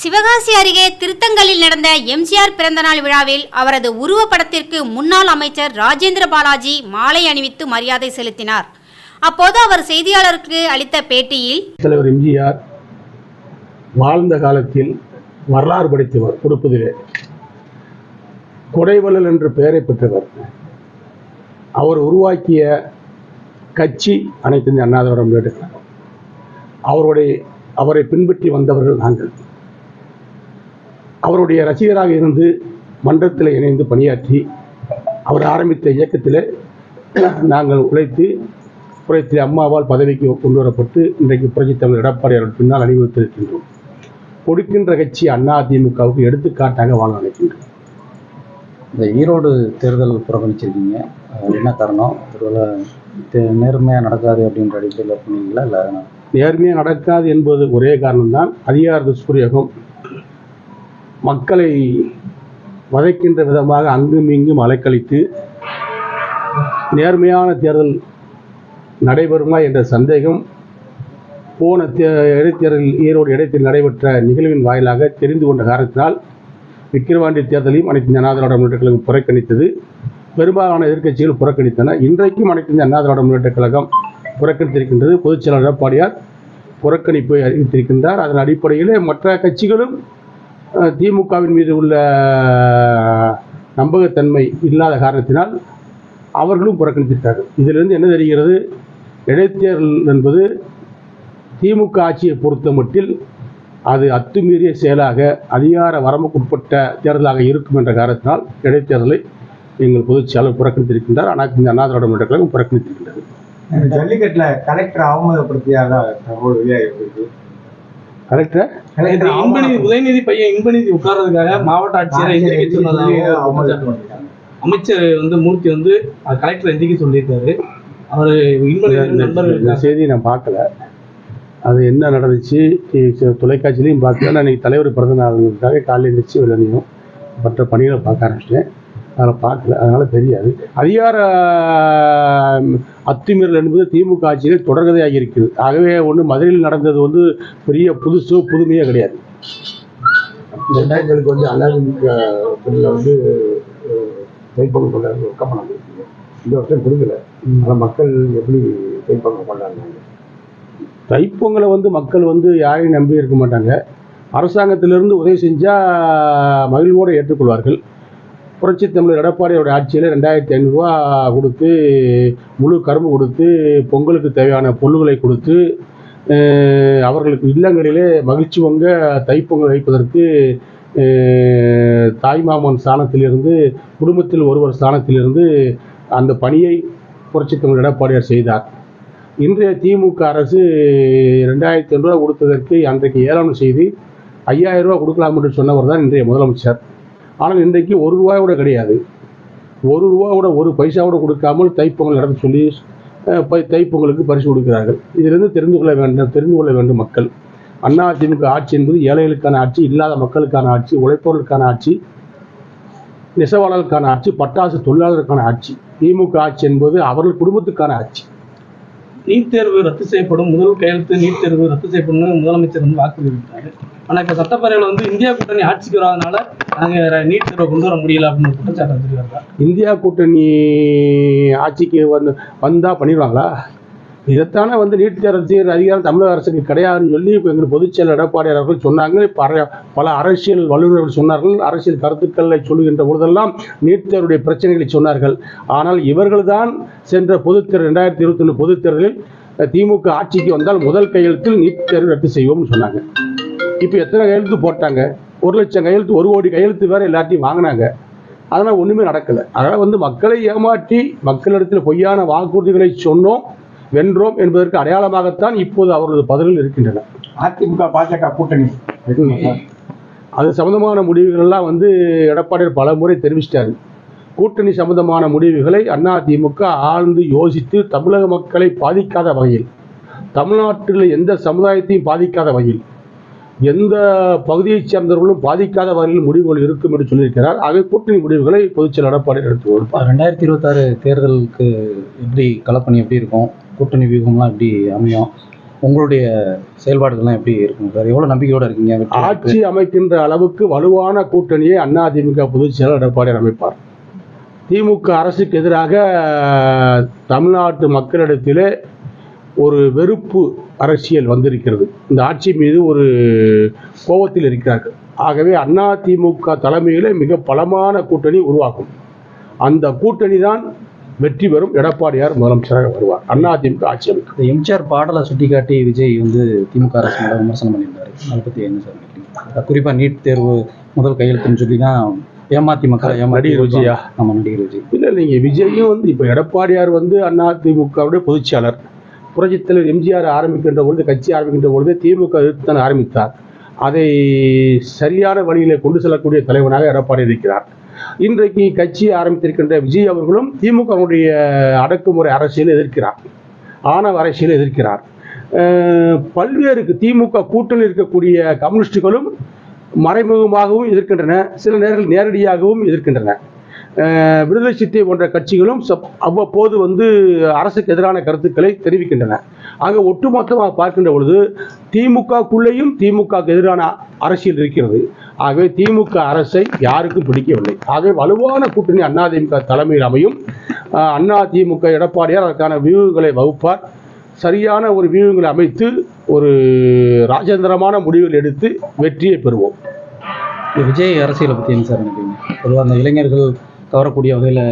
சிவகாசி அருகே திருத்தங்கலில் நடந்த எம்ஜிஆர் பிறந்தநாள் விழாவில் அவரது உருவப்படத்திற்கு முன்னாள் அமைச்சர் ராஜேந்திர பாலாஜி மாலை அணிவித்து மரியாதை செலுத்தினார். அப்போது அவர் செய்தியாளருக்கு அளித்த பேட்டியில் தலைவர் எம்ஜிஆர் வாழ்ந்த காலத்தில் வரலாறு படைத்தவர் கொடுப்பதிலே. கொடைவள்ளல் என்று பெயரை பெற்றவர். அவர் உருவாக்கிய கட்சி அனைத்து இந்திய அண்ணா திராவிட அவருடைய அவரை பின்பற்றி வந்தவர்கள் நாங்கள். அவருடைய ரசிகராக இருந்து மன்றத்தில் இணைந்து பணியாற்றி அவர் ஆரம்பித்த இயக்கத்தில் நாங்கள் உழைத்து புரட்சி அம்மாவால் பதவிக்கு கொண்டு வரப்பட்டு இன்றைக்கு புரட்சி தமிழர் எடப்பாடி அவர்கள் பின்னால் அணிவகுத்திருக்கின்றோம். கொடுக்கின்ற கட்சி அண்ணா திமுகவுக்கு எடுத்துக்காட்டாக வாழ நினைக்கின்றோம் இந்த ஈரோடு தேர்தல் புறக்கணிச்சிருக்கீங்க. என்ன காரணம் ஒருவேளை தே- நேர்மையா நடக்காது அப்படின்ற அடிப்படையில் பண்ணீங்களா இல்லை நேர்மையாக நடக்காது என்பது ஒரே காரணம்தான். அதிகார துஷ்பிரயோகம் மக்களை வதைக்கின்ற விதமாக அங்கும் இங்கும் அலைக்கழித்து நேர்மையான தேர்தல் நடைபெறுமா என்ற சந்தேகம் போன தே இடைத்தேர்தலில் ஈரோடு இடைத்தேர்தல் நடைபெற்ற நிகழ்வின் வாயிலாக தெரிந்து கொண்ட காரணத்தினால் விக்கிரவாண்டி தேர்தலையும் அனைத்து இந்திய அண்ணா திராவிட முன்னேற்ற கழகம் புறக்கணித்தது. பெரும்பாலான எதிர்க்கட்சிகள் புறக்கணித்தன. இன்றைக்கும் அனைத்து இந்திய அண்ணா திராவிட முன்னேற்ற கழகம் புறக்கணித்திருக்கின்றது. பொதுச் செயலாளர் எடப்பாடியார் புறக்கணிப்பை அறிவித்திருக்கின்றார். அதன் அடிப்படையிலே மற்ற கட்சிகளும் திமுகவின் மீது உள்ள நம்பகத்தன்மை இல்லாத காரணத்தினால் அவர்களும் புறக்கணித்திருக்கார்கள். இதிலிருந்து என்ன தெரிகிறது? இடைத்தேர்தல் என்பது திமுக ஆட்சியை பொறுத்த மட்டில் அது அத்துமீறிய செயலாக அதிகார வரம்புக்குட்பட்ட தேர்தலாக இருக்கும் என்ற காரணத்தினால் இடைத்தேர்தலை எங்கள் பொதுச் செயலர் புறக்கணித்திருக்கின்றார். ஆனால் இந்த அண்ணா திராவிட முன்னேற்ற கழகம் புறக்கணித்திருக்கின்றது ஜல்லிக்கட்டில் கலெக்டர் அவமதப்படுத்தியாக தகவல் வெளியாகிருக்கு இன்பநிதி உதயநிதி பையன் இன்பநிதி உட்கார்றதுக்காக மாவட்ட ஆட்சியரை எந்திரிக்க சொன்னதாக அவமதிப்பு அமைச்சர் வந்து மூர்த்தி வந்து கலெக்டர் எந்திரிக்க சொல்லியிருக்காரு. அவர் இன்பநிதி செய்தியை நான் பார்க்கல. அது என்ன நடந்துச்சு? தொலைக்காட்சியிலையும் பார்க்கல. நான் இன்னைக்கு தலைவர் பிறந்த நாளுக்காக காலையில் எழுந்திரிச்சு வெள்ளனையும் மற்ற பணிகளை பார்க்க ஆரம்பிச்சிட்டேன். அதில் பார்க்கல. அதனால் தெரியாது. அதிகார அத்துமீறல் என்பது திமுக ஆட்சியில் தொடர்கதையாக இருக்குது ஆகவே ஒன்று மதுரையில் நடந்தது வந்து பெரிய புதுசோ புதுமையோ கிடையாது. ரெண்டாயிரங்களுக்கு வந்து பிள்ளைல வந்து தைப்பொங்கல் கொண்டாடுறது ரொக்க பணம் கொடுத்தீங்க இந்த வருஷம் கொடுக்கல. ஆனால் மக்கள் எப்படி தைப்பொங்கல் கொண்டாடினாங்க தைப்பொங்கலை வந்து மக்கள் வந்து யாரையும் நம்பி இருக்க மாட்டாங்க. அரசாங்கத்திலிருந்து உதவி செஞ்சால் மகிழ்வோடு ஏற்றுக்கொள்வார்கள். புரட்சி தமிழர் எடப்பாடியோட ஆட்சியில் ரெண்டாயிரத்தி ஐநூறுரூவா கொடுத்து முழு கரும்பு கொடுத்து பொங்கலுக்கு தேவையான பொருள்களை கொடுத்து அவர்களுக்கு இல்லங்களிலே மகிழ்ச்சி பொங்க தைப்பொங்கல் வைப்பதற்கு தாய்மாமன் ஸ்தானத்திலிருந்து குடும்பத்தில் ஒருவர் ஸ்தானத்திலிருந்து அந்த பணியை புரட்சி தமிழர் எடப்பாடியார் செய்தார். இன்றைய திமுக அரசு ரெண்டாயிரத்தி ஐநூறுரூவா கொடுத்ததற்கு அன்றைக்கு ஏளனம் செய்து ஐயாயிரம் ரூபா கொடுக்கலாம் என்று சொன்னவர் தான் இன்றைய முதலமைச்சர். ஆனால் இன்றைக்கு ஒரு ரூபாய் கூட கிடையாது. ஒரு ரூபா கூட ஒரு பைசா கூட கொடுக்காமல் தைப்பொங்கல் நடத்த சொல்லி தைப்பொங்கலுக்கு பரிசு கொடுக்கிறார்கள். இதிலிருந்து தெரிந்து கொள்ள வேண்டும் தெரிந்து கொள்ள வேண்டும் மக்கள். அண்ணா ஆட்சி என்பது ஏழைகளுக்கான ஆட்சி இல்லாத மக்களுக்கான ஆட்சி உழைப்பவர்களுக்கான ஆட்சி நெசவாளர்களுக்கான ஆட்சி பட்டாசு தொழிலாளர்களுக்கான ஆட்சி. திமுக ஆட்சி என்பது அவர்கள் குடும்பத்துக்கான ஆட்சி. நீட் தேர்வு ரத்து செய்யப்படும். முதல் கையெழுத்து நீட் தேர்வு ரத்து செய்யப்படும் முதலமைச்சர் வந்து வாக்குறுதி ஆனால் ஆனா சட்டப்பேரவையில் வந்து இந்தியா கூட்டணி ஆட்சிக்கு வராதனால நாங்க நீட் தேர்வை கொண்டு வர முடியல அப்படின்னு குற்றச்சாட்டு வச்சிருக்காங்க இந்தியா கூட்டணி ஆட்சிக்கு வந்து வந்தால் பண்ணிடுவாங்களா? இதைத்தானே வந்து நீட் தேர்வு செய்கிற அதிகாரம் தமிழக அரசுக்கு கிடையாதுன்னு சொல்லி இப்போ எங்கள் பொதுச்செயலர் எடப்பாடி அவர்கள் சொன்னாங்க. பல பல அரசியல் வல்லுநர்கள் சொன்னார்கள். அரசியல் கருத்துக்களை சொல்லுகின்ற பொழுதெல்லாம் நீட் தேர்வுடைய பிரச்சனைகளை சொன்னார்கள். ஆனால் இவர்கள்தான் சென்ற பொதுத்தேர் ரெண்டாயிரத்தி இருபத்தி ஒன்று பொதுத்தேர்தலில் திமுக ஆட்சிக்கு வந்தால் முதல் கையெழுத்தில் நீட் தேர்வு ரத்து செய்வோம்னு சொன்னாங்க. இப்போ எத்தனை கையெழுத்து போட்டாங்க? ஒரு லட்சம் கையெழுத்து ஒரு கோடி கையெழுத்து வேறு எல்லாத்தையும் வாங்கினாங்க. அதனால் ஒன்றுமே நடக்கலை. அதனால் வந்து மக்களை ஏமாற்றி மக்களிடத்தில் பொய்யான வாக்குறுதிகளை சொன்னோம். வென்றோம் என்பதற்கு அடையாளமாகத்தான் இப்போது அவர்களது பதவிகள் இருக்கின்றன. அதிமுக பாஜக கூட்டணி. அது சம்பந்தமான முடிவுகள் எல்லாம் வந்து எடப்பாடியார் பல முறை தெரிவிச்சிட்டாரு. கூட்டணி சம்பந்தமான முடிவுகளை அதிமுக ஆழ்ந்து யோசித்து தமிழக மக்களை பாதிக்காத வகையில் தமிழ்நாட்டில் எந்த சமுதாயத்தையும் பாதிக்காத வகையில் எந்த பகுதியைச் சேர்ந்தவர்களும் பாதிக்காத வகையில் முடிவுகள் இருக்கும் என்று சொல்லியிருக்கிறார். ஆக கூட்டணி முடிவுகளை பொதுச்செயலர் எடப்பாடி எடுத்து கொடுப்பார் ரெண்டாயிரத்தி இருபத்தாறு தேர்தலுக்கு எப்படி களப்பணி எப்படி இருக்கும்? கூட்டணி வியூகம்லாம் எப்படி அமையும்? உங்களுடைய செயல்பாடுகள்லாம் எப்படி இருக்கும்? சார் எவ்வளோ நம்பிக்கையோடு இருக்கீங்க? ஆட்சி அமைக்கின்ற அளவுக்கு வலுவான கூட்டணியை அதிமுக பொதுச் செயலர் எடப்பாடி அமைப்பார். திமுக அரசுக்கு எதிராக தமிழ்நாட்டு மக்களிடத்திலே ஒரு வெறுப்பு அரசியல் வந்திருக்கிறது. இந்த ஆட்சி மீது ஒரு கோபத்தில் இருக்கிறார்கள். ஆகவே அண்ணா திமுக தலைமையிலே மிக பலமான கூட்டணி உருவாகும். அந்த கூட்டணி தான் வெற்றி பெறும் எடப்பாடியார் முதலமைச்சராக வருவார். அண்ணா திமுக ஆட்சி அமைக்கும். எம்ஜிஆர் பாடலை சுட்டிக்காட்டி விஜய் வந்து திமுக அரசு மேல விமர்சனம் பண்ணியிருந்தாரு. அதை பற்றி என்ன சார் குறிப்பாக நீட் தேர்வு முதல் கையெழுத்துன்னு சொல்லி தான் ஏமாத்தி மக்களை நடிகர் விஜயா? ஆமாம் நடிகர் விஜய். இல்லை நீங்கள் விஜயும் வந்து இப்போ எடப்பாடியார் வந்து அண்ணா திமுகவுடைய பொதுச்செயலர் புரட்சித் தலைவர் எம்ஜிஆர் ஆரம்பிக்கின்ற பொழுது கட்சி ஆரம்பிக்கின்ற பொழுது திமுக எதிர்த்து ஆரம்பித்தார். அதை சரியான வழியில் கொண்டு செல்லக்கூடிய தலைவனாக எடப்பாடி இருக்கிறார். இன்றைக்கு கட்சி ஆரம்பித்திருக்கின்ற விஜய் அவர்களும் திமுகவுடைய அடக்குமுறை அரசியலை எதிர்க்கிறார். ஆணவ அரசியலை எதிர்க்கிறார். பல்வேறு திமுக கூட்டணி இருக்கக்கூடிய கம்யூனிஸ்டுகளும் மறைமுகமாகவும் எதிர்க்கின்றன. சில நேரங்கள் நேரடியாகவும் எதிர்க்கின்றன. விடுதலை சித்தை போன்ற கட்சிகளும் சப்- அவ்வப்போது வந்து அரசுக்கு எதிரான கருத்துக்களை தெரிவிக்கின்றன. ஆக ஒட்டுமொத்தமாக பார்க்கின்ற பொழுது திமுகக்குள்ளேயும் திமுகவுக்கு எதிரான அரசியல் இருக்கிறது. ஆகவே திமுக அரசை யாருக்கும் பிடிக்கவில்லை. ஆகவே வலுவான கூட்டணி அதிமுக தலைமையில் அமையும். அண்ணா திமுக எடப்பாடியார் அதற்கான வியூகங்களை வகுப்பார். சரியான ஒரு வியூகங்களை அமைத்து ஒரு ராஜேந்திரமான முடிவுகள் எடுத்து வெற்றியை பெறுவோம். விஜய் அரசியலை பற்றி என்ன சார் நினைக்கிறீங்க? பொதுவாக அந்த இளைஞர்கள் கவரக்கூடிய வகையில்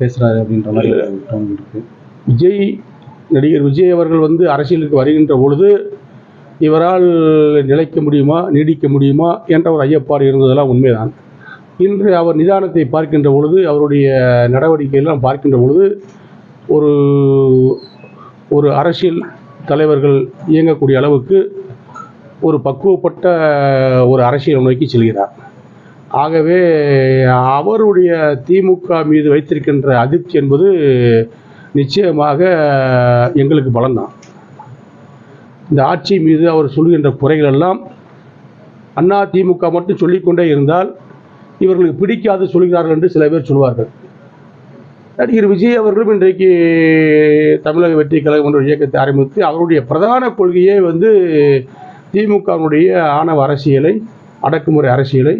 பேசுகிறாரு அப்படின்ற மாதிரி இருக்கு. விஜய் நடிகர் விஜய் அவர்கள் வந்து அரசியலுக்கு வருகின்ற பொழுது இவரால் நிலைக்க முடியுமா நீடிக்க முடியுமா என்ற ஒரு ஐயப்பாடு இருந்ததெல்லாம் உண்மைதான். இன்று அவர் நிதானத்தை பார்க்கின்ற பொழுது அவருடைய நடவடிக்கையெல்லாம் பார்க்கின்ற பொழுது ஒரு ஒரு அரசியல் தலைவர்கள் இயங்கக்கூடிய அளவுக்கு ஒரு பக்குவப்பட்ட ஒரு அரசியல் நோக்கி செல்கிறார். ஆகவே அவருடைய திமுக மீது வைத்திருக்கின்ற அதிர்ச்சி என்பது நிச்சயமாக எங்களுக்கு பலன்தான் இந்த ஆட்சி மீது அவர் சொல்கின்ற குறைகள் எல்லாம் அண்ணா திமுக மட்டும் சொல்லிக்கொண்டே இருந்தால் இவர்களுக்கு பிடிக்காது சொல்கிறார்கள் என்று சில பேர் சொல்வார்கள். நடிகர் விஜய் அவர்களும் இன்றைக்கு தமிழக வெற்றி கழகம் என்ற இயக்கத்தை ஆரம்பித்து அவருடைய பிரதான கொள்கையே வந்து திமுகவினுடைய ஆணவ அரசியலை அடக்குமுறை அரசியலை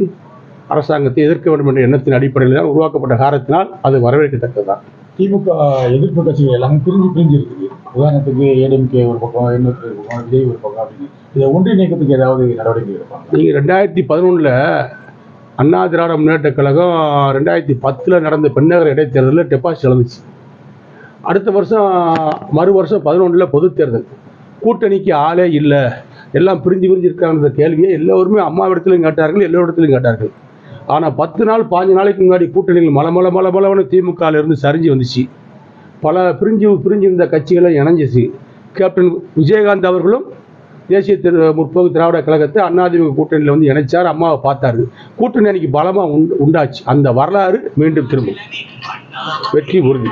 அரசாங்கத்தை எதிர்க்க வேண்டும் என்ற எண்ணத்தின் அடிப்படையில் தான் உருவாக்கப்பட்ட காரணத்தினால் அது வரவேற்கத்தக்கதுதான் திமுக எதிர்ப்பு கட்சிகள் எல்லாமே பிரிஞ்சு பிரிஞ்சு இருக்குது. உதாரணத்துக்கு ஏடிஎம்கே ஒரு பக்கம் இன்னொரு ஒரு பக்கம் விஜய் ஒரு பக்கம் அப்படின்னு. இதை ஒன்றிணைக்கிறதுக்கு ஏதாவது நடவடிக்கை எடுப்பாங்க நீங்கள் ரெண்டாயிரத்தி பதினொன்றில் அண்ணா திராவிட முன்னேற்ற கழகம் ரெண்டாயிரத்தி பத்தில் நடந்த பெண்ணகர இடைத்தேர்தலில் டெபாசிட் இழந்துச்சு. அடுத்த வருஷம் மறு வருஷம் பதினொன்றில் பொதுத் தேர்தல். கூட்டணிக்கு ஆளே இல்லை. எல்லாம் பிரிஞ்சு பிரிஞ்சு இருக்காங்கன்ற கேள்வியை எல்லோருமே அம்மாவிடத்திலும் கேட்டார்கள் எல்லோரிடத்திலும் கேட்டார்கள். ஆனால் பத்து நாள் பாஞ்சு நாளைக்கு முன்னாடி கூட்டணிகள் மல மல மல இருந்து சரிஞ்சு வந்துச்சு. பல பிரிஞ்சு பிரிஞ்சு இருந்த கட்சிகளை இணைஞ்சிச்சு. கேப்டன் விஜயகாந்த் அவர்களும் தேசிய திரு முற்போக்கு திராவிட கழகத்தை அதிமுக கூட்டணியில் வந்து இணைச்சார் அம்மாவை பார்த்தாரு. கூட்டணி அன்னைக்கு பலமாக உண்டாச்சு. அந்த வரலாறு மீண்டும் திரும்பும். வெற்றி உறுதி.